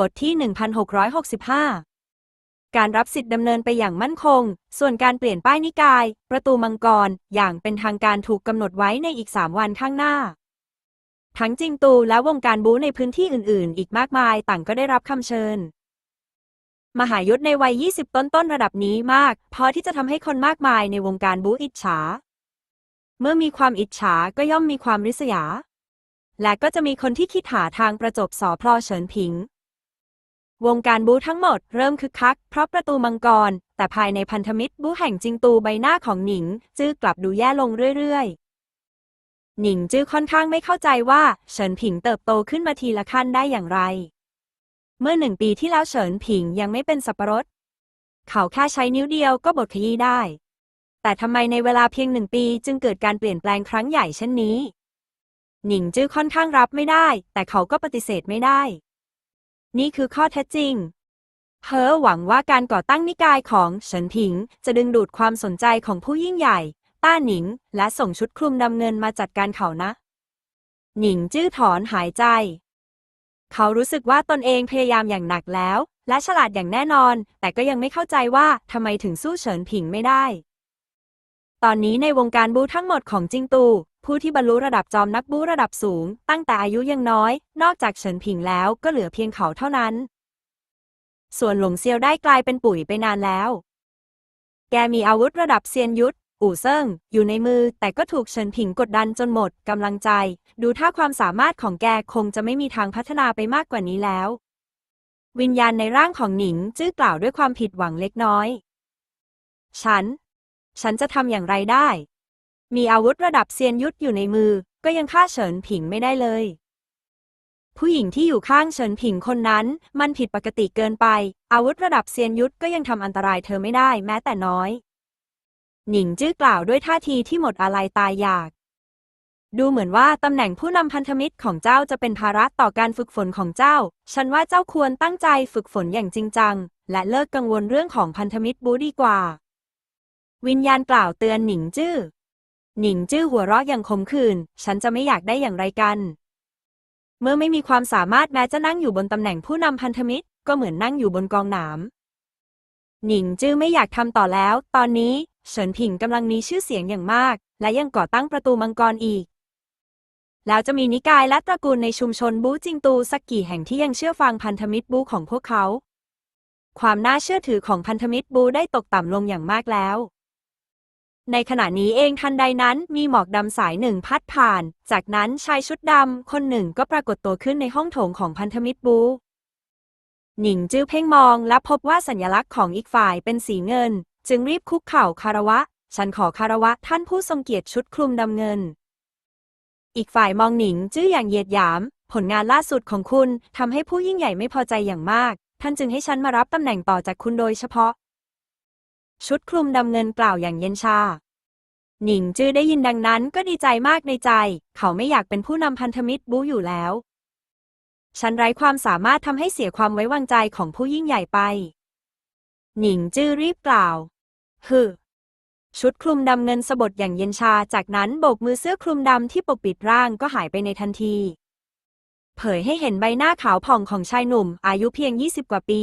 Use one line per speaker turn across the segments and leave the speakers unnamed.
บทที่ 1665 การรับสิทธิ์ดำเนินไปอย่างมั่นคง ส่วนการเปลี่ยนป้ายนิกาย ประตูมังกร อย่างเป็นทางการถูกกำหนดไว้ในอีก 3 วันข้างหน้า ทั้งจิงตูและวงการบู๊ในพื้นที่อื่น ๆ อีกมากมายต่างก็ได้รับคำเชิญ มหายุทธในวัย 20 ต้นๆระดับนี้มาก พอที่จะทำให้คนมากมายในวงการบู๊อิจฉา เมื่อมีความอิจฉาก็ย่อมมีความริษยาและก็จะมีคนที่คิดหาทางประจบสอพลอเฉินผิง วงการบูทั้งหมดเริ่มคึกคัก เพราะประตูมังกร แต่ภายในพันธมิตรบูแห่งจิงตูใบหน้าของหนิง จื้อกลับดูแย่ลงเรื่อยๆ หนิงจื้อค่อนข้างไม่เข้าใจว่าเฉินผิงเติบโตขึ้นมาทีละขั้นได้อย่างไร เมื่อหนึ่งปีที่แล้วเฉินผิงยังไม่เป็นสับปะรด เขาแค่ใช้นิ้วเดียวก็บดขยี้ได้ แต่ทำไมในเวลาเพียงหนึ่งปีจึงเกิดการเปลี่ยนแปลงครั้งใหญ่เช่นนี้ หนิงจื้อค่อนข้างรับไม่ได้ แต่เขาก็ปฏิเสธไม่ได้ นี่คือข้อเท็จจริงเพ้อหวังว่าการก่อตั้งนิกายของเฉินผิง จะดึงดูดความสนใจของผู้ยิ่งใหญ่ ต้าหนิง และส่งชุดคลุมดำเงินมาจัดการเขานะ หนิงจื้อถอนหายใจ เขารู้สึกว่าตนเองพยายามอย่างหนักแล้ว และฉลาดอย่างแน่นอน แต่ก็ยังไม่เข้าใจว่าทำไมถึงสู้เฉินผิงไม่ได้ตอนนี้ในวงการบูทั้งหมดของจิงตู ผู้ที่บรรลุระดับจอมนักบูระดับสูง ตั้งแต่อายุยังน้อย นอกจากเฉินผิงแล้วก็เหลือเพียงเขาเท่านั้น ส่วนหลงเซียวได้กลายเป็นปุ๋ยไปนานแล้ว แกมีอาวุธระดับเซียนยุทธอู่เซิ่ง อยู่ในมือ แต่ก็ถูกเฉินผิงกดดันจนหมดกำลังใจ ดูท่าความสามารถของแกคงจะไม่มีทางพัฒนาไปมากกว่านี้แล้ว วิญญาณในร่างของหนิงจื้อกล่าวด้วยความผิดหวังเล็กน้อย ฉัน ฉันจะทำอย่างไรได้ มีอาวุธระดับเซียนยุทธอยู่ในมือ ก็ยังฆ่าเฉินผิงไม่ได้เลย ผู้หญิงที่อยู่ข้างเฉินผิงคนนั้น มันผิดปกติเกินไป อาวุธระดับเซียนยุทธก็ยังทำอันตรายเธอไม่ได้แม้แต่น้อย หนิงจื้อกล่าวด้วยท่าทีที่หมดอาลัยตายอยาก ดูเหมือนว่าตำแหน่งผู้นำพันธมิตรของเจ้าจะเป็นภาระต่อการฝึกฝนของเจ้า ฉันว่าเจ้าควรตั้งใจฝึกฝนอย่างจริงจัง และเลิกกังวลเรื่องของพันธมิตรบูดีกว่า วิญญาณกล่าวเตือนหนิงจื้อ หนิงจื้อหัวเราะอย่างขมขื่น ฉันจะไม่อยากได้อย่างไรกัน เมื่อไม่มีความสามารถแม้จะนั่งอยู่บนตำแหน่งผู้นำพันธมิตร ก็เหมือนนั่งอยู่บนกองหนาม หนิงจื้อไม่อยากทำต่อแล้ว ตอนนี้เฉินผิงกำลังมีชื่อเสียงอย่างมาก และยังก่อตั้งประตูมังกรอีก แล้วจะมีนิกายและตระกูลในชุมชนบูจิงตูสักกี่แห่งที่ยังเชื่อฟังพันธมิตรบูของพวกเขา ความน่าเชื่อถือของพันธมิตรบูได้ตกต่ำลงอย่างมากแล้ว ในขณะนี้เองทันใดนั้นมีหมอกดำสายหนึ่งพัดผ่าน จากนั้นชายชุดดำคนหนึ่งก็ปรากฏตัวขึ้นในห้องโถงของพันธมิตรบู หนิงจื้อเพ่งมองและพบว่าสัญลักษณ์ของอีกฝ่ายเป็นสีเงิน จึงรีบคุกเข่าคารวะ ฉันขอคารวะท่านผู้ทรงเกียรติชุดคลุมดำเงิน อีกฝ่ายมองหนิงจื้ออย่างเหยียดหยาม ผลงานล่าสุดของคุณทำให้ผู้ยิ่งใหญ่ไม่พอใจอย่างมาก ท่านจึงให้ฉันมารับตำแหน่งต่อจากคุณโดยเฉพาะ ชุดคลุมดำเงินกล่าวอย่างเย็นชา หนิงจื้อได้ยินดังนั้นก็ดีใจมากในใจ เขาไม่อยากเป็นผู้นำพันธมิตรบูอยู่แล้ว ฉันไร้ความสามารถทำให้เสียความไว้วางใจของผู้ยิ่งใหญ่ไป หนิงจื้อรีบกล่าวฮึชุดคลุมดำเงินสบดอย่างเย็นชา จากนั้นโบกมือเสื้อคลุมดำที่ปกปิดร่างก็หายไปในทันที เผยให้เห็นใบหน้าขาวผ่องของชายหนุ่ม อายุเพียง 20 กว่าปี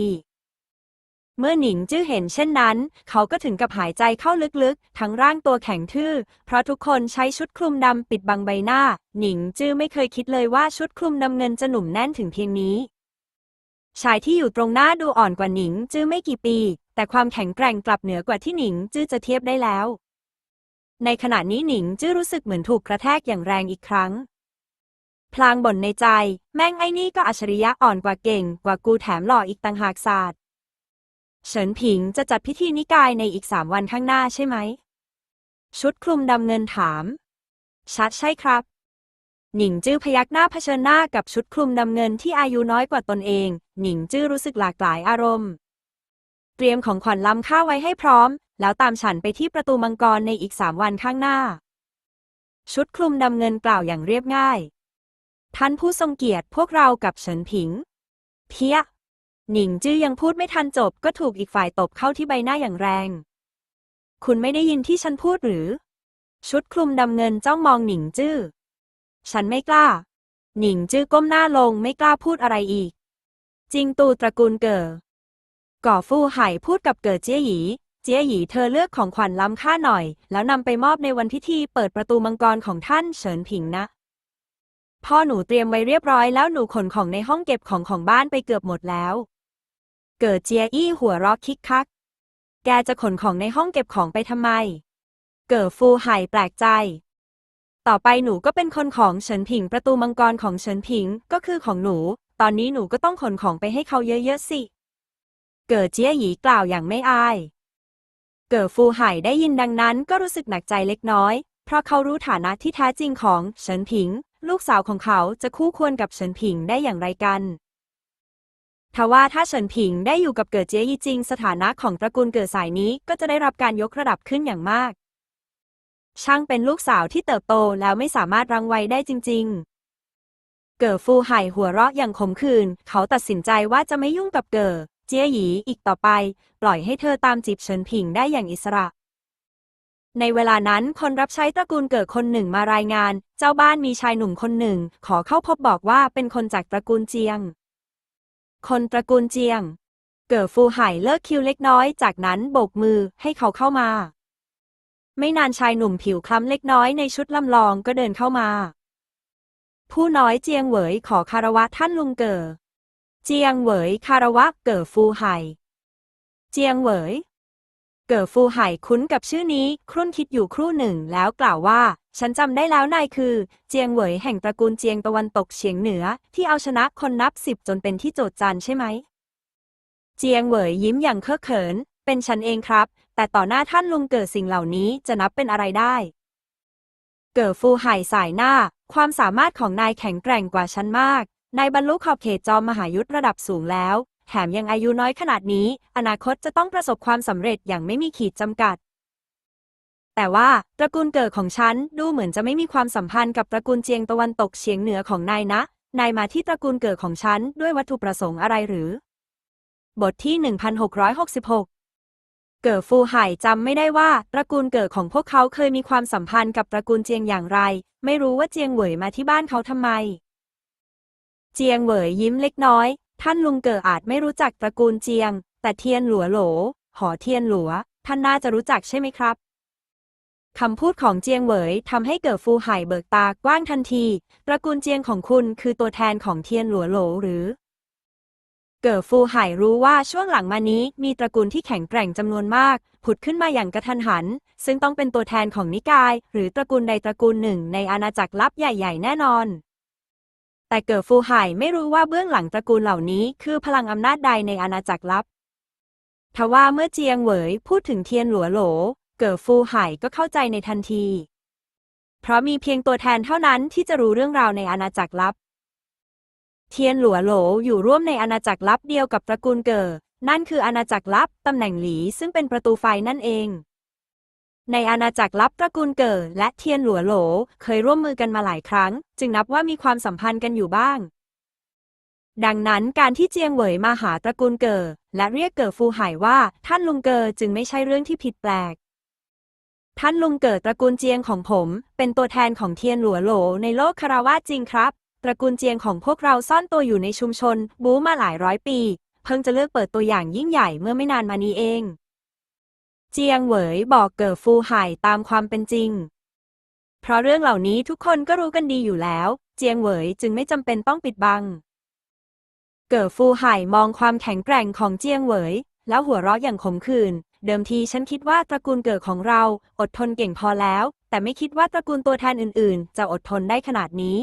เมื่อหนิงจื้อเห็นเช่นนั้น เขาก็ถึงกับหายใจเข้าลึกๆ ทั้งร่างตัวแข็งทื่อ เพราะทุกคนใช้ชุดคลุมดำปิดบังใบหน้า หนิงจื้อไม่เคยคิดเลยว่าชุดคลุมดำเงินจะหนุ่มแน่นถึงเพียงนี้ ชายที่อยู่ตรงหน้าดูอ่อนกว่าหนิงจื้อไม่กี่ปี แต่ความแข็งแกร่งกลับเหนือกว่าที่หนิงจื้อจะเทียบได้แล้ว ในขณะนี้หนิงจื้อรู้สึกเหมือนถูกกระแทกอย่างแรงอีกครั้งพลางบ่นในใจ แม่งไอ้นี่ก็อัจฉริยะอ่อนกว่าเก่ง กว่ากูแถมหล่ออีกต่างหากศาสตร์ เฉินผิงจะจัดพิธีนิกายในอีกสามวันข้างหน้าใช่ไหม ชุดคลุมดำเงินถาม ชัดใช่ครับ หนิงจื้อพยักหน้าเผชิญหน้ากับชุดคลุมดำเงินที่อายุน้อยกว่าตนเอง หนิงจื้อรู้สึกหลากหลายอารมณ์ เตรียมของขวัญล้ำค่าไว้ให้พร้อม แล้วตามฉันไปที่ประตูมังกรในอีกสามวันข้างหน้า ชุดคลุมดำเงินกล่าวอย่างเรียบง่าย ท่านผู้ทรงเกียรติพวกเรากับเฉินผิง เพี้ย หนิงจื้อยังพูดไม่ทันจบก็ถูกอีกฝ่ายตบเข้าที่ใบหน้าอย่างแรง คุณไม่ได้ยินที่ฉันพูดหรือ ชุดคลุมดำเงินจ้องมองหนิงจื้อ ฉันไม่กล้า หนิงจื้อก้มหน้าลงไม่กล้าพูดอะไรอีก จริงตูตระกูลเก๋อก่อฟู่ไห่พูดกับเก๋อเจี้ยหยี เจี้ยหยีเธอเลือกของขวัญล้ำค่าหน่อย แล้วนำไปมอบในวันพิธีเปิดประตูมังกรของท่านเฉินผิงนะพ่อหนูเตรียมไว้เรียบร้อยแล้วหนูขนของในห้องเก็บของของบ้านไปเกือบหมดแล้ว เก๋อเจียอี้หัวเราะคิกคัก แกจะขนของในห้องเก็บของไปทำไม เก๋อฟูไห่แปลกใจ ต่อไปหนูก็เป็นคนของเฉินผิงประตูมังกรของเฉินผิงก็คือของหนู ตอนนี้หนูก็ต้องขนของไปให้เขาเยอะๆสิ เก๋อเจียหยีกล่าวอย่างไม่อาย เก๋อฟูไห่ได้ยินดังนั้นก็รู้สึกหนักใจเล็กน้อย เพราะเขารู้ฐานะที่แท้จริงของเฉินผิง ลูกสาวของเขาจะคู่ควรกับเฉินผิงได้อย่างไรกัน ทว่าถ้าเฉินผิงได้อยู่กับเก๋อเจียยีจริง สถานะของตระกูลเก๋อสายนี้ก็จะได้รับการยกระดับขึ้นอย่างมาก ช่างเป็นลูกสาวที่เติบโตแล้วไม่สามารถรังไว้ได้จริง ๆ เก๋อฟูไห่หัวเราะอย่างขมขื่นเขาตัดสินใจว่าจะไม่ยุ่งกับเก๋อเจียหยีอีกต่อไป ปล่อยให้เธอตามจีบเฉินผิงได้อย่างอิสระในเวลานั้นคนรับใช้ตระกูลเกิดคนหนึ่งมารายงาน เจ้าบ้านมีชายหนุ่มคนหนึ่ง ขอเข้าพบบอกว่าเป็นคนจากตระกูลเจียง คนตระกูลเจียง เก๋อฟูไห่เลิกคิวเล็กน้อย จากนั้นโบกมือให้เขาเข้ามา ไม่นานชายหนุ่มผิวคล้ำเล็กน้อยในชุดลำลองก็เดินเข้ามา ผู้น้อยเจียงเหวยขอคารวะท่านลุงเก๋อเจียงเหวยคารวะเก๋อฟูไห่เจียงเหวย เก๋อฟูไห่คุ้นกับชื่อนี้ครุ่นคิดอยู่ครู่หนึ่งแล้วกล่าวว่า ฉันจำได้แล้วนายคือ เจียงเหวยแห่งตระกูลเจียงตะวันตกเฉียงเหนือ ที่เอาชนะคนนับสิบจนเป็นที่โจทย์จันใช่ไหม เจียงเหวยยิ้มอย่างเคอะเขิน เป็นฉันเองครับ แต่ต่อหน้าท่านลุงเกิดสิ่งเหล่านี้จะนับเป็นอะไรได้ เก๋อฟูไห่สายหน้า ความสามารถของนายแข็งแกร่งกว่าฉันมากนายบรรลุขอบเขตจอมมหายุทธระดับสูงแล้ว แถมยังอายุน้อยขนาดนี้ อนาคตจะต้องประสบความสำเร็จอย่างไม่มีขีดจำกัด แต่ว่าตระกูลเกิดของฉันดูเหมือนจะไม่มีความสัมพันธ์กับตระกูลเจียงตะวันตกเฉียงเหนือของนายนะ นายมาที่ตระกูลเกิดของฉันด้วยวัตถุประสงค์อะไรหรือ บทที่ 1666เก๋อฟูไห่จำไม่ได้ว่าตระกูลเกิดของพวกเขาเคยมีความสัมพันธ์กับตระกูลเจียงอย่างไร ไม่รู้ว่าเจียงเหวยมาที่บ้านเขาทำไม เจียงเหวยยิ้มเล็กน้อย ท่านลุงเก๋ออาจไม่รู้จักตระกูลเจียง แต่เทียนหลัวโหล หอเทียนหลัว ท่านน่าจะรู้จักใช่ไหมครับคำพูดของเจียงเหวยทำให้เก๋อฟูไห่เบิกตากว้างทันที ตระกูลเจียงของคุณคือตัวแทนของเทียนหลัวโหลหรือ เก๋อฟูไห่รู้ว่าช่วงหลังมานี้มีตระกูลที่แข็งแกร่งจำนวนมาก ผุดขึ้นมาอย่างกระทันหัน ซึ่งต้องเป็นตัวแทนของนิกาย หรือตระกูลใดตระกูลหนึ่ง ในอาณาจักรลับใหญ่ ๆ แน่นอน แต่เก๋อฟูไห่ไม่รู้ว่าเบื้องหลังตระกูลเหล่านี้คือพลังอำนาจใดในอาณาจักรลับ ทว่าเมื่อเจียงเหวยพูดถึงเทียนหลัวโหล เก๋อฟูไห่ก็เข้าใจในทันที เพราะมีเพียงตัวแทนเท่านั้นที่จะรู้เรื่องราวในอาณาจักรลับ เทียนหลัวโหลอยู่ร่วมในอาณาจักรลับเดียวกับตระกูลเก๋อนั่นคืออาณาจักรลับตำแหน่งหลีซึ่งเป็นประตูไฟนั่นเอง ในอาณาจักรลับตระกูลเก๋อและเทียนหลัวโหล เคยร่วมมือกันมาหลายครั้ง จึงนับว่ามีความสัมพันธ์กันอยู่บ้าง ดังนั้นการที่เจียงเหวยมาหาตระกูลเก๋อและเรียกเก๋อฟูไห่ว่า ท่านลุงเก๋อจึงไม่ใช่เรื่องที่ผิดแปลก ท่านลุงเก๋อตระกูลเจียงของผม เป็นตัวแทนของเทียนหลัวโหล ในโลกคารวะจริงครับ ตระกูลเจียงของพวกเราซ่อนตัวอยู่ในชุมชน บูมาหลายร้อยปี เพิ่งจะเลือกเปิดตัวอย่างยิ่งใหญ่เมื่อไม่นานมานี้เอง จียงเหวยบอกเก๋อฟูไห่ตามความเป็นจริง เพราะเรื่องเหล่านี้ทุกคนก็รู้กันดีอยู่แล้ว เจียงเหวยจึงไม่จำเป็นต้องปิดบัง เก๋อฟูไห่มองความแข็งแกร่งของเจียงเหวยแล้วหัวเราะอย่างขมขื่นเดิมทีฉันคิดว่าตระกูลเกิดของเราอดทนเก่งพอแล้ว แต่ไม่คิดว่าตระกูลตัวแทนอื่นๆ จะอดทนได้ขนาดนี้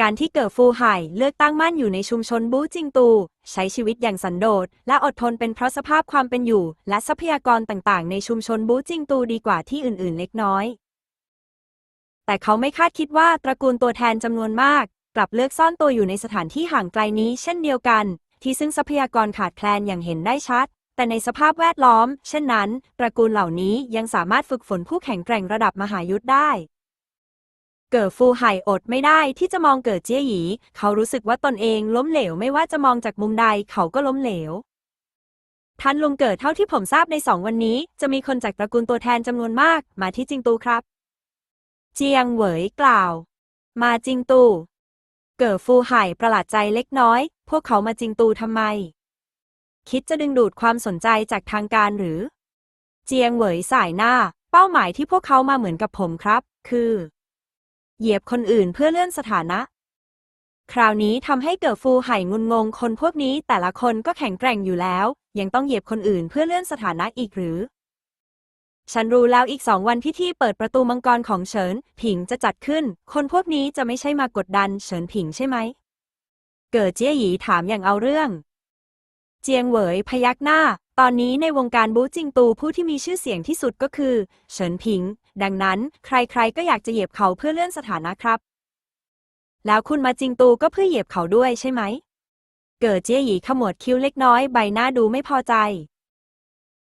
การที่เกิดฟูไห่เลือกตั้งมั่นอยู่ในชุมชนบูจิงตู ใช้ชีวิตอย่างสันโดษและอดทนเป็นเพราะสภาพความเป็นอยู่ และทรัพยากรต่างๆ ในชุมชนบูจิงตูดีกว่าที่อื่นๆ เล็กน้อย แต่เขาไม่คาดคิดว่าตระกูลตัวแทนจำนวนมาก กลับเลือกซ่อนตัวอยู่ในสถานที่ห่างไกลนี้เช่นเดียวกัน ที่ซึ่งทรัพยากรขาดแคลนอย่างเห็นได้ชัด แต่ในสภาพแวดล้อม เช่นนั้น ตระกูลเหล่านี้ยังสามารถฝึกฝนผู้แข็งแกร่งระดับมหายุทธได้ เกิดฟูไห่อดไม่ได้ที่จะมองเกิดเจี้ยหยี เขารู้สึกว่าตนเองล้มเหลวไม่ว่าจะมองจากมุมใดเขาก็ล้มเหลว ท่านลุงเกิดเท่าที่ผมทราบในสองวันนี้ จะมีคนจากตระกูลตัวแทนจำนวนมาก มาที่จิงตูครับ เจียงเหวยกล่าว มาจิงตู เก๋อฟูไห่ประหลาดใจเล็กน้อย พวกเขามาจิงตูทำไม คิดจะดึงดูดความสนใจจากทางการหรือ เจียงเหวยสายหน้า เป้าหมายที่พวกเขามาเหมือนกับผมครับ คือ เหยียบคนอื่นเพื่อเลื่อนสถานะ คราวนี้ทำให้เกิดฟูไห่งุนงงคนพวกนี้แต่ละคนก็แข็งแกร่งอยู่แล้ว ยังต้องเหยียบคนอื่นเพื่อเลื่อนสถานะอีกหรือ ฉันรู้แล้วอีกสองวันพิธีเปิดประตูมังกรของเฉิน ผิงจะจัดขึ้น คนพวกนี้จะไม่ใช่มากดดันเฉินผิงใช่ไหม เกิดเจี้ยหยีถามอย่างเอาเรื่อง เจียงเหวยพยักหน้า ตอนนี้ในวงการบูจิงตูผู้ที่มีชื่อเสียงที่สุดก็คือ เฉินผิง ดังนั้นใครๆ ก็อยากจะเหยียบเขาเพื่อเลื่อนสถานะครับ แล้วคุณมาจิงตูก็เพื่อเหยียบเขาด้วยใช่ไหม เกิดเจี้ยหยีขมวดคิ้วเล็กน้อยใบหน้าดูไม่พอใจ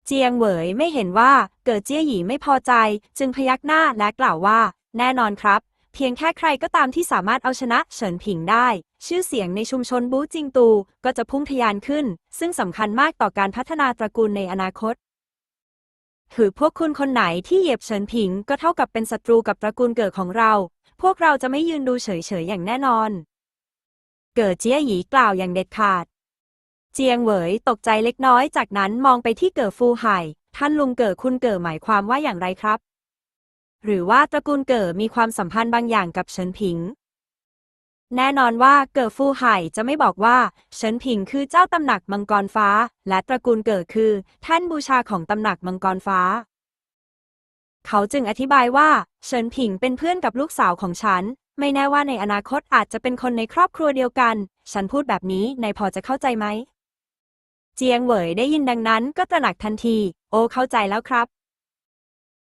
เจียงเหวยไม่เห็นว่าเกิดเจี้ยหยีไม่พอใจ จึงพยักหน้าและกล่าวว่า แน่นอนครับ เพียงแค่ใครก็ตามที่สามารถเอาชนะเฉินผิงได้ ชื่อเสียงในชุมชนบูจิงตู ก็จะพุ่งทะยานขึ้น ซึ่งสำคัญมากต่อการพัฒนาตระกูลในอนาคตถือพวกคุณคนไหนที่เหยียบเฉินผิงก็เท่ากับเป็นศัตรูกับตระกูลเกิดของเรา พวกเราจะไม่ยืนดูเฉยๆอย่างแน่นอน เกิดเจี้ยหยีกล่าวอย่างเด็ดขาด เจียงเหวยตกใจเล็กน้อยจากนั้นมองไปที่เกิดฟูไห่ท่านลุงเกิดคุณเกิดหมายความว่าอย่างไรครับ หรือว่าตระกูลเกิดมีความสัมพันธ์บางอย่างกับเฉินผิง แน่นอนว่าเกิดฟู่ไห่จะไม่บอกว่าเฉินผิงคือเจ้าตำหนักมังกรฟ้า และตระกูลเกิดคือ ท่านบูชาของตำหนักมังกรฟ้า เขาจึงอธิบายว่าเฉินผิงเป็นเพื่อนกับลูกสาวของฉัน ไม่แน่ว่าในอนาคตอาจจะเป็นคนในครอบครัวเดียวกัน ฉันพูดแบบนี้นายพอจะเข้าใจไหม เจียงเหวยได้ยินดังนั้นก็ตระหนักทันที โอ้เข้าใจแล้วครับ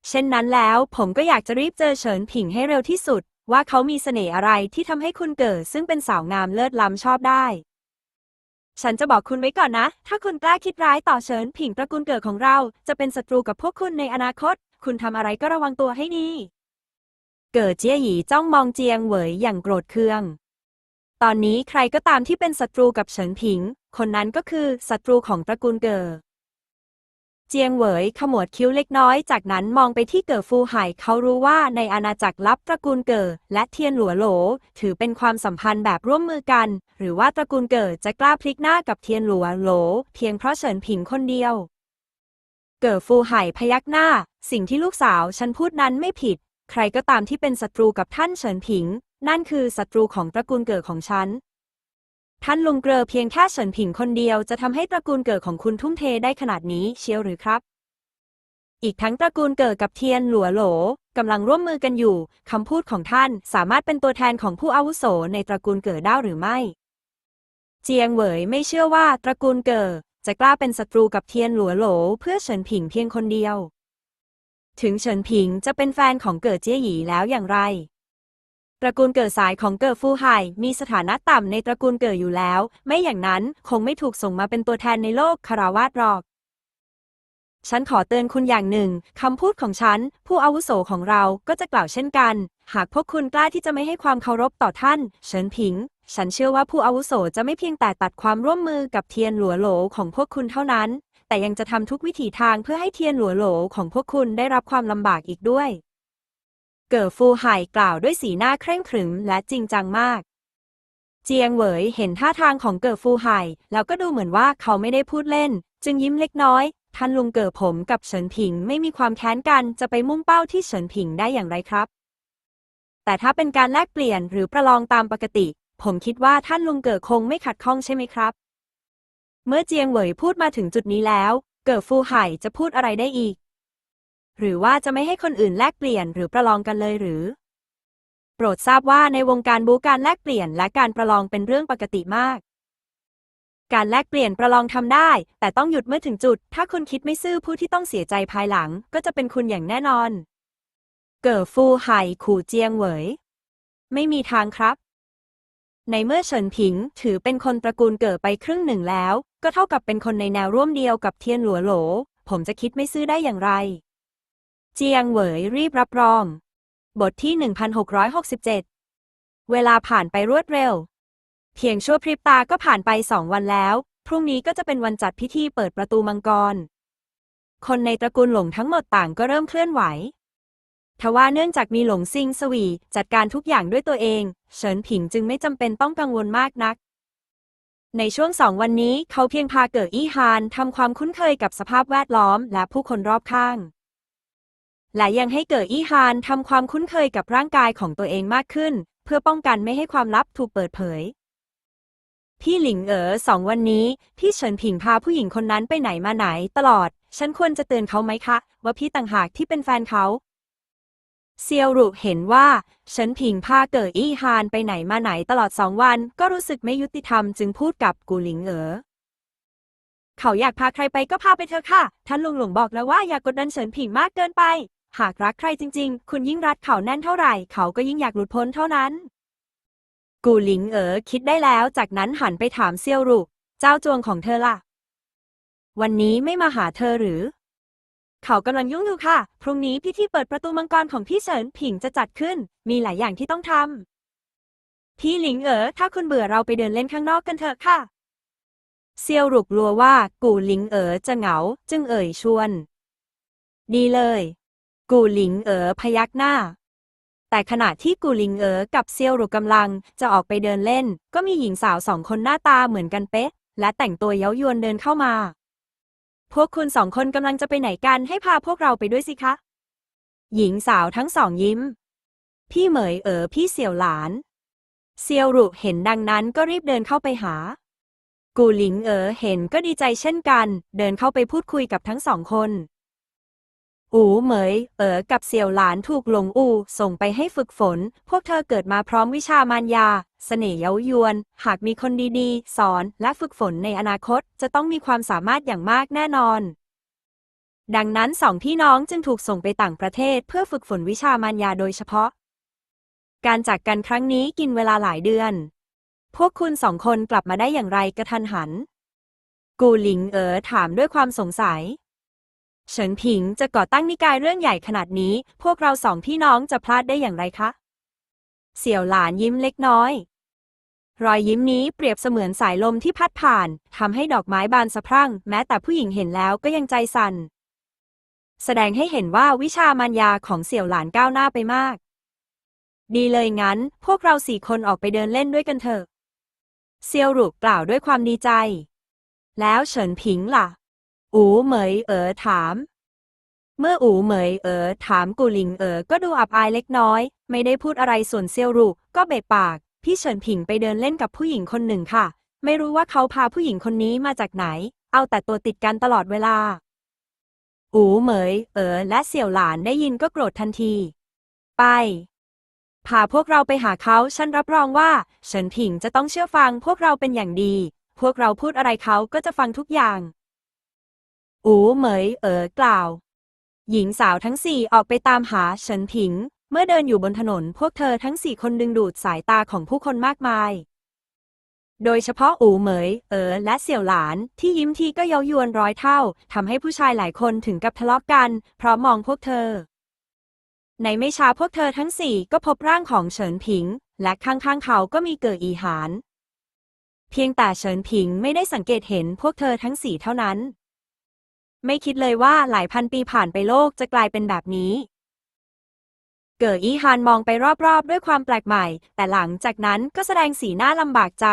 เช่นนั้นแล้วผมก็อยากจะรีบเจอเฉินผิงให้เร็วที่สุด ว่าเขามีเสน่ห์อะไรที่ทำให้คุณเกิดซึ่งเป็นสาวงามเลิศล้ำชอบได้ ฉันจะบอกคุณไว้ก่อนนะ ถ้าคุณกล้าคิดร้ายต่อเฉินผิงตระกูลเกิดของเรา จะเป็นศัตรูกับพวกคุณในอนาคต คุณทำอะไรก็ระวังตัวให้ดี เกิดเจี้ยหยีจ้องมองเจียงเหวยอย่างโกรธเคือง ตอนนี้ใครก็ตามที่เป็นศัตรูกับเฉินผิง คนนั้นก็คือศัตรูของตระกูลเก๋อ เจียงเหวยขมวดคิ้วเล็กน้อย จากนั้นมองไปที่เก๋อฟูไห่เขารู้ว่าในอาณาจักรลับตระกูลเก๋อและเทียนหลัวโหล ถือเป็นความสัมพันธ์แบบร่วมมือกัน หรือว่าตระกูลเก๋อจะกล้าพลิกหน้ากับเทียนหลัวโหล เพียงเพราะเฉินผิงคนเดียว เก๋อฟูไห่พยักหน้า สิ่งที่ลูกสาวฉันพูดนั้นไม่ผิด ใครก็ตามที่เป็นศัตรูกับท่านเฉินผิง นั่นคือศัตรูของตระกูลเกิดของฉัน ท่านลุงเกลอเพียงแค่เฉินผิงคนเดียวจะทำให้ตระกูลเกิดของคุณทุ่มเทได้ขนาดนี้เชียวหรือครับ อีกทั้งตระกูลเกิดกับเทียนหลัวโหลกำลังร่วมมือกันอยู่คำพูดของท่านสามารถเป็นตัวแทนของผู้อาวุโสในตระกูลเกิดได้หรือไม่ เจียงเหวยไม่เชื่อว่าตระกูลเกิดจะกล้าเป็นศัตรูกับเทียนหลัวโหลเพื่อเฉินผิงเพียงคนเดียว ถึงเฉินผิงจะเป็นแฟนของเกิดเจี้ยหยีแล้วอย่างไร ตระกูลเกิดสายของเกิดฟูไห่มีสถานะต่ำในตระกูลเกิดอยู่แล้ว ไม่อย่างนั้นคงไม่ถูกส่งมาเป็นตัวแทนในโลกคาราวาสหรอก ฉันขอเตือนคุณอย่างหนึ่งคำพูดของฉัน ผู้อาวุโสของเราก็จะกล่าวเช่นกัน หากพวกคุณกล้าที่จะไม่ให้ความเคารพต่อท่าน เฉินผิง ฉันเชื่อว่าผู้อาวุโสจะไม่เพียงแต่ตัดความร่วมมือกับเทียนหลัวโหลของพวกคุณเท่านั้น แต่ยังจะทำทุกวิถีทางเพื่อให้เทียนหลัวโหลของพวกคุณได้รับความลำบากอีกด้วย เก๋อฟูไห่กล่าวด้วยสีหน้าเคร่งขรึมและจริงจังมาก เจียงเหวยเห็นท่าทางของเก๋อฟูไห่แล้วก็ดูเหมือนว่าเขาไม่ได้พูดเล่น จึงยิ้มเล็กน้อย ท่านลุงเก๋อผมกับเฉินผิงไม่มีความแค้นกันจะไปมุ่งเป้าที่เฉินผิงได้อย่างไรครับ แต่ถ้าเป็นการแลกเปลี่ยนหรือประลองตามปกติ ผมคิดว่าท่านลุงเก๋อคงไม่ขัดข้องใช่ไหมครับ เมื่อเจียงเหวยพูดมาถึงจุดนี้แล้ว เก๋อฟูไห่จะพูดอะไรได้อีก หรือว่าจะไม่ให้คนอื่นแลกเปลี่ยนหรือประลองกันเลยหรือ โปรดทราบว่าในวงการบูการแลกเปลี่ยนและการประลองเป็นเรื่องปกติมาก การแลกเปลี่ยนประลองทำได้ แต่ต้องหยุดเมื่อถึงจุด ถ้าคุณคิดไม่ซื่อผู้ที่ต้องเสียใจภายหลัง ก็จะเป็นคุณอย่างแน่นอน เก๋อฟูไห่ขู่เจียงเหวยไม่มีทางครับ ในเมื่อเฉินผิงถือเป็นคนตระกูลเกิดไปครึ่งหนึ่งแล้ว ก็เท่ากับเป็นคนในแนวร่วมเดียวกับเทียนหลัวโหล ผมจะคิดไม่ซื่อได้อย่างไร เจียงเหวยรีบรับรอง บทที่ 1667 เวลาผ่านไปรวดเร็ว เพียงชั่วพริบตาก็ผ่านไปสองวันแล้ว พรุ่งนี้ก็จะเป็นวันจัดพิธีเปิดประตูมังกร คนในตระกูลหลงทั้งหมดต่างก็เริ่มเคลื่อนไหวทว่าเนื่องจากมีหลงซิงสวี จัดการทุกอย่างด้วยตัวเอง เฉินผิงจึงไม่จำเป็นต้องกังวลมากนัก ในช่วงสองวันนี้เขาเพียงพาเกิดอี้ฮานทำความคุ้นเคยกับสภาพแวดล้อมและผู้คนรอบข้าง และยังให้เกิดอี้ฮานทำความคุ้นเคยกับร่างกายของตัวเองมากขึ้น เพื่อป้องกันไม่ให้ความลับถูกเปิดเผย พี่หลิงเอ๋อสองวันนี้ พี่เฉินผิงพาผู้หญิงคนนั้นไปไหนมาไหนตลอด ฉันควรจะเตือนเขาไหมคะ ว่าพี่ต่างหากที่เป็นแฟนเขาเซียวหรุเห็นว่าเฉินผิงพาเกิดอี้ฮานไปไหนมาไหนตลอดสองวัน ก็รู้สึกไม่ยุติธรรมจึงพูดกับกูหลิงเอ๋อเขาอยากพาใครไปก็พาไปเถอะค่ะ ท่านลุงหลงบอกแล้วว่าอย่ากกดดันเฉินผิงมากเกินไป หากรักใครจริง ๆ คุณยิ่งรัดเขาแน่นเท่าไหร่ เขาก็ยิ่งอยากหลุดพ้นเท่านั้น กูหลิงเอ๋อคิดได้แล้ว จากนั้นหันไปถามเซียวหรุเจ้าจวงของเธอล่ะ วันนี้ไม่มาหาเธอหรือ เขากำลังยุ่งอยู่ค่ะ พรุ่งนี้พิธีเปิดประตูมังกรของพี่เฉินผิงจะจัดขึ้น มีหลายอย่างที่ต้องทำพี่หลิงเอ๋อถ้าคุณเบื่อเราไปเดินเล่นข้างนอกกันเถอะค่ะ เซียวหรุกกลัวว่ากูหลิงเอ๋อจะเหงา จึงเอ่ยชวน ดีเลย กูหลิงเอ๋อพยักหน้า แต่ขณะที่กูหลิงเอ๋อกับเซียวหรุกำลังจะออกไปเดินเล่น ก็มีหญิงสาวสองคนหน้าตาเหมือนกันเป๊ะ และแต่งตัวเย้ายวนเดินเข้ามา พวกคุณสองคนกำลังจะไปไหนกันให้พาพวกเราไปด้วยสิคะ หญิงสาวทั้งสองยิ้ม พี่เหมยเอ๋อพี่เสี่ยวหลาน เซียวหรุเห็นดังนั้นก็รีบเดินเข้าไปหา กูหลิงเอ๋อเห็นก็ดีใจเช่นกัน เดินเข้าไปพูดคุยกับทั้งสองคน อูเหมย เอ๋อกับเสี่ยวหลานถูกหลงอูส่งไปให้ฝึกฝน พวกเธอเกิดมาพร้อมวิชามารยาเสน่ห์เย้ายวน หากมีคนดีๆ สอนและฝึกฝนในอนาคต จะต้องมีความสามารถอย่างมากแน่นอน ดังนั้นสองพี่น้องจึงถูกส่งไปต่างประเทศเพื่อฝึกฝนวิชามารยาโดยเฉพาะ การจากกันครั้งนี้กินเวลาหลายเดือน พวกคุณสองคนกลับมาได้อย่างไรกระทันหัน กูหลิงเอ๋อถามด้วยความสงสัย เฉินผิงจะก่อตั้งนิกายเรื่องใหญ่ขนาดนี้ พวกเราสองพี่น้องจะพลาดได้อย่างไรคะ เสี่ยวหลานยิ้มเล็กน้อย รอยยิ้มนี้เปรียบเสมือนสายลมที่พัดผ่านทำให้ดอกไม้บานสะพรั่ง แม้แต่ผู้หญิงเห็นแล้วก็ยังใจสั่น แสดงให้เห็นว่าวิชามารยาของเสี่ยวหลานก้าวหน้าไปมาก ดีเลยงั้น พวกเราสี่คนออกไปเดินเล่นด้วยกันเถอะ เซียวหรุกกล่าวด้วยความดีใจ แล้วเฉินผิงล่ะ อูเหมยเอ๋อถาม เมื่ออูเหมยเอ๋อถามกูหลิงเอ๋อก็ดูอับอายเล็กน้อย ไม่ได้พูดอะไรส่วนเซียวหรุก็เบะปาก พี่เฉินผิงไปเดินเล่นกับผู้หญิงคนหนึ่งค่ะ ไม่รู้ว่าเขาพาผู้หญิงคนนี้มาจากไหน เอาแต่ตัวติดกันตลอดเวลา อูเหมยเอ๋อและเสี่ยวหลานได้ยินก็โกรธทันที ไปพาพวกเราไปหาเขา ฉันรับรองว่าเฉินผิงจะต้องเชื่อฟังพวกเราเป็นอย่างดี พวกเราพูดอะไรเขาก็จะฟังทุกอย่าง อูเหมยเอ๋อกล่าว หญิงสาวทั้งสี่ออกไปตามหาเฉินผิง เมื่อเดินอยู่บนถนนพวกเธอทั้งสี่คนดึงดูดสายตาของผู้คนมากมาย โดยเฉพาะอูเหมย เอ๋อและเสี่ยวหลานที่ยิ้มทีก็เย้ายวนร้อยเท่าทำให้ผู้ชายหลายคนถึงกับทะเลาะกัน เพราะมองพวกเธอ ในไม่ช้าพวกเธอทั้งสี่ก็พบร่างของเฉินผิง และข้างๆเขาก็มีเกิดอีหานเพียงแต่เฉินผิงไม่ได้สังเกตเห็นพวกเธอทั้งสี่เท่านั้น ไม่คิดเลยว่าหลายพันปีผ่านไปโลกจะกลายเป็นแบบนี้ เกิดอีฮานมองไปรอบๆ ด้วยความแปลกใหม่ แต่หลังจากนั้นก็แสดงสีหน้าลำบากใจ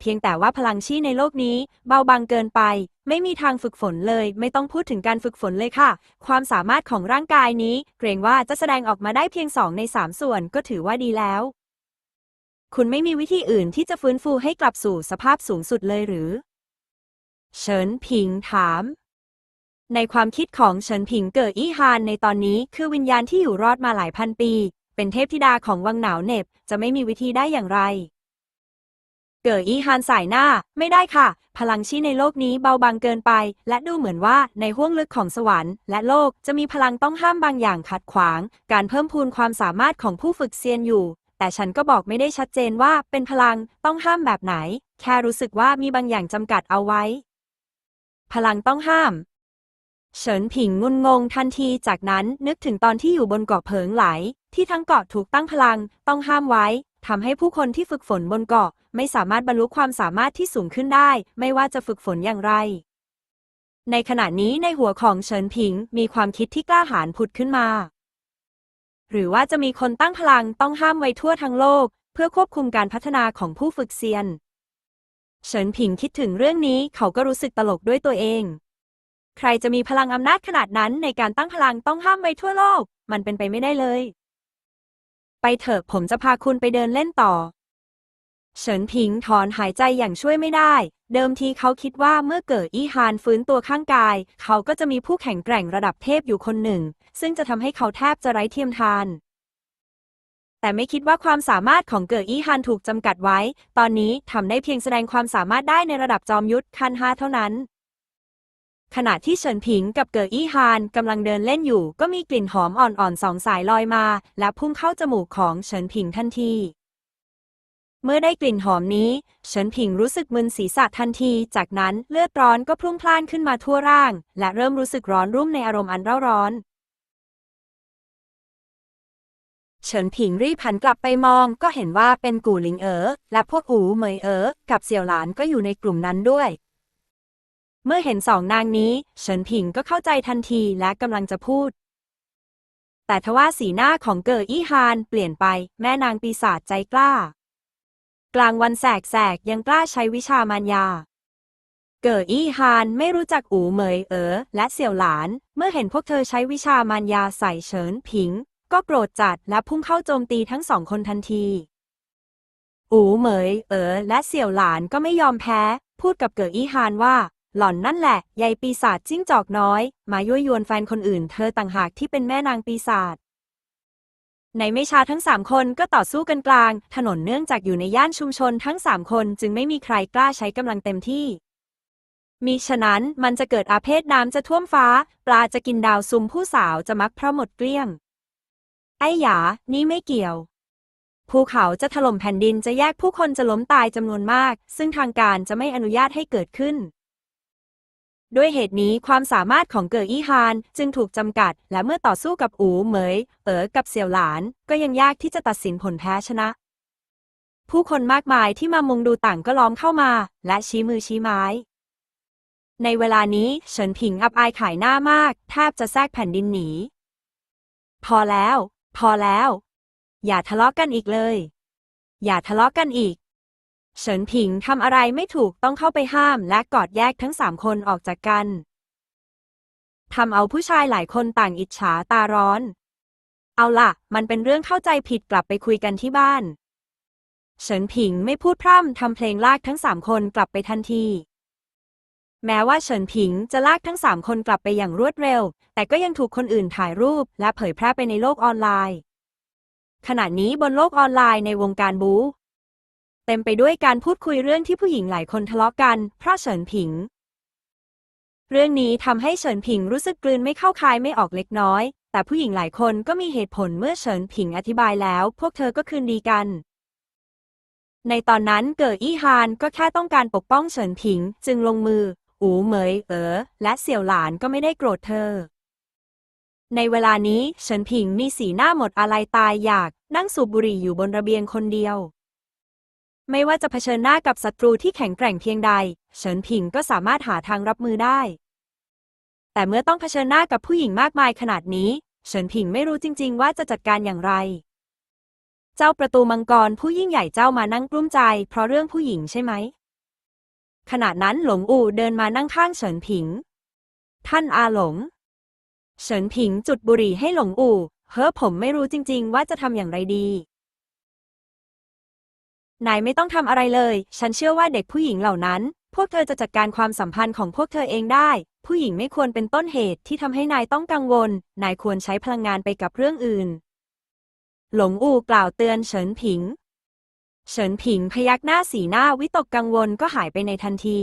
เพียงแต่ว่าพลังชีในโลกนี้ เบาบางเกินไป ไม่มีทางฝึกฝนเลย ไม่ต้องพูดถึงการฝึกฝนเลยค่ะ ความสามารถของร่างกายนี้ เกรงว่าจะแสดงออกมาได้เพียงสองในสามส่วนก็ถือว่าดีแล้ว คุณไม่มีวิธีอื่นที่จะฟื้นฟูให้กลับสู่สภาพสูงสุดเลยหรือ เฉินผิงถาม ในความคิดของเฉินผิงเกิดอี้ฮานในตอนนี้คือวิญญาณที่อยู่รอดมาหลายพันปี เป็นเทพธิดาของวังหนาวเหน็บจะไม่มีวิธีได้อย่างไร เกิดอี้ฮานสายหน้า ไม่ได้ค่ะ พลังชีในโลกนี้เบาบางเกินไป และดูเหมือนว่าในห้วงลึกของสวรรค์และโลกจะมีพลังต้องห้ามบางอย่างขัดขวาง การเพิ่มพูนความสามารถของผู้ฝึกเซียนอยู่ แต่ฉันก็บอกไม่ได้ชัดเจนว่าเป็นพลังต้องห้ามแบบไหน แค่รู้สึกว่ามีบางอย่างจำกัดเอาไว้พลังต้องห้าม เฉินผิงงุนงงทันทีจากนั้นนึกถึงตอนที่อยู่บนเกาะเผิงไหล ที่ทั้งเกาะถูกตั้งพลัง ต้องห้ามไว้ทำให้ผู้คนที่ฝึกฝนบนเกาะ ไม่สามารถบรรลุความสามารถที่สูงขึ้นได้ ไม่ว่าจะฝึกฝนอย่างไร ในขณะนี้ในหัวของเฉินผิงมีความคิดที่กล้าหาญผุดขึ้นมา หรือว่าจะมีคนตั้งพลังต้องห้ามไว้ทั่วทั้งโลก เพื่อควบคุมการพัฒนาของผู้ฝึกเซียน เฉินผิงคิดถึงเรื่องนี้เขาก็รู้สึกตลกด้วยตัวเอง ใครจะมีพลังอำนาจขนาดนั้นในการตั้งพลังต้องห้ามไว้ทั่วโลก มันเป็นไปไม่ได้เลย ไปเถอะผมจะพาคุณไปเดินเล่นต่อ เฉินผิงถอนหายใจอย่างช่วยไม่ได้ เดิมทีเขาคิดว่าเมื่อเกิดอี้ฮานฟื้นตัวข้างกาย เขาก็จะมีผู้แข็งแกร่งระดับเทพอยู่คนหนึ่ง ซึ่งจะทำให้เขาแทบจะไร้เทียมทานแต่ไม่คิดว่าความสามารถของเกิดอี้ฮานถูกจำกัดไว้ ตอนนี้ทำได้เพียงแสดงความสามารถได้ในระดับจอมยุทธขั้นห้าเท่านั้น ขณะที่เฉินผิงกับเกิดอี้ฮานกำลังเดินเล่นอยู่ ก็มีกลิ่นหอมอ่อนๆสองสายลอยมา และพุ่งเข้าจมูกของเฉินผิงทันที เมื่อได้กลิ่นหอมนี้ เฉินผิงรู้สึกมึนศีรษะทันที จากนั้นเลือดร้อนก็พุ่งพล่านขึ้นมาทั่วร่าง และเริ่มรู้สึกร้อนรุ่มในอารมณ์อันเร่าร้อนเฉินผิงรีบหันกลับไปมองก็เห็นว่าเป็นกู่หลิงเอ๋อและพวกอูเหมยเอ๋อกับเสี่ยวหลานก็อยู่ในกลุ่มนั้นด้วย เมื่อเห็นสองนางนี้เฉินผิงก็เข้าใจทันทีและกำลังจะพูด แต่ทว่าสีหน้าของเก๋ออี้ฮานเปลี่ยนไปแม่นางปีศาจใจกล้า กลางวันแสกๆยังกล้าใช้วิชามารยา เก๋ออี้ฮานไม่รู้จักอูเหมยเอ๋อและเสี่ยวหลาน เมื่อเห็นพวกเธอใช้วิชามารยาใส่เฉินผิง ก็โกรธจัดและพุ่งเข้าโจมตีทั้งสองคนทันทีอูเหมยเอ๋อและเสี่ยวหลานก็ไม่ยอมแพ้ พูดกับเก๋ออี้ฮานว่า หล่อนนั่นแหละยายปีศาจจิ้งจอกน้อย มายั่วยวนแฟนคนอื่น เธอต่างหากที่เป็นแม่นางปีศาจในไม่ช้าทั้งสามคนก็ต่อสู้กันกลาง ถนนเนื่องจากอยู่ในย่านชุมชนทั้งสามคนจึงไม่มีใครกล้าใช้กำลังเต็มที่ มีฉะนั้นมันจะเกิดอาเพศน้ำจะท่วมฟ้า ปลาจะกินดาวซุมผู้สาวจะมักเพราะหมดเกลี้ยง ไอ้หยา นี่ไม่เกี่ยวภูเขาจะถล่มแผ่นดินจะแยกผู้คนจะล้มตายจำนวนมาก ซึ่งทางการจะไม่อนุญาตให้เกิดขึ้น ด้วยเหตุนี้ความสามารถของเก๋ออี้ฮานจึงถูกจำกัด และเมื่อต่อสู้กับอูเหมย เอ๋อกับเสี่ยวหลาน ก็ยังยากที่จะตัดสินผลแพ้ชนะ ผู้คนมากมายที่มามุงดูต่างก็ล้อมเข้ามา และชี้มือชี้ไม้ ในเวลานี้เฉินผิงอับอายขายหน้ามาก แทบจะแทรกแผ่นดินหนี พอแล้ว พอแล้ว อย่าทะเลาะกกันอีกเลย อย่าทะเลาะกกันอีก เฉินผิงทำอะไรไม่ถูกต้องเข้าไปห้ามและกอดแยกทั้งสามคนออกจากกันทำเอาผู้ชายหลายคนต่างอิจฉาตาร้อน เอาล่ะ มันเป็นเรื่องเข้าใจผิดกลับไปคุยกันที่บ้าน เฉินผิงไม่พูดพร่ำทำเพลงลากทั้งสามคนกลับไปทันที แม้ว่าเฉินผิงจะลากทั้งสามคนกลับไปอย่างรวดเร็ว แต่ก็ยังถูกคนอื่นถ่ายรูปและเผยแพร่ไปในโลกออนไลน์ ขณะนี้บนโลกออนไลน์ในวงการบู๊ เต็มไปด้วยการพูดคุยเรื่องที่ผู้หญิงหลายคนทะเลาะกัน เพราะเฉินผิง เรื่องนี้ทำให้เฉินผิงรู้สึกกลืนไม่เข้าคายไม่ออกเล็กน้อย แต่ผู้หญิงหลายคนก็มีเหตุผลเมื่อเฉินผิงอธิบายแล้ว พวกเธอก็คืนดีกัน ในตอนนั้นเกิดอี้ฮานก็แค่ต้องการปกป้องเฉินผิง จึงลงมือ อูเหมย เอ๋อและเสี่ยวหลานก็ไม่ได้โกรธเธอในเวลานี้เฉินผิงมีสีหน้าหมดอะไรตายอยาก นั่งสูบบุหรี่อยู่บนระเบียงคนเดียว ไม่ว่าจะเผชิญหน้ากับศัตรูที่แข็งแกร่งเพียงใด เฉินผิงก็สามารถหาทางรับมือได้ แต่เมื่อต้องเผชิญหน้ากับผู้หญิงมากมายขนาดนี้ เฉินผิงไม่รู้จริง ๆ ว่าจะจัดการอย่างไร เจ้าประตูมังกรผู้ยิ่งใหญ่เจ้ามานั่งกลุ้มใจ เพราะเรื่องผู้หญิงใช่ไหม ขณะนั้นหลงอู่เดินมานั่งข้างเฉินผิง ท่านอาหลง เฉินผิงจุดบุหรี่ให้หลงอู่เฮ้อผมไม่รู้จริง ๆ ว่าจะทำอย่างไรดี นายไม่ต้องทำอะไรเลย ฉันเชื่อว่าเด็กผู้หญิงเหล่านั้น พวกเธอจะจัดการความสัมพันธ์ของพวกเธอเองได้ ผู้หญิงไม่ควรเป็นต้นเหตุที่ทำให้นายต้องกังวล นายควรใช้พลังงานไปกับเรื่องอื่น หลงอู่กล่าวเตือนเฉินผิง เฉินผิงพยักหน้าสีหน้าวิตกกังวลก็หายไปในทันที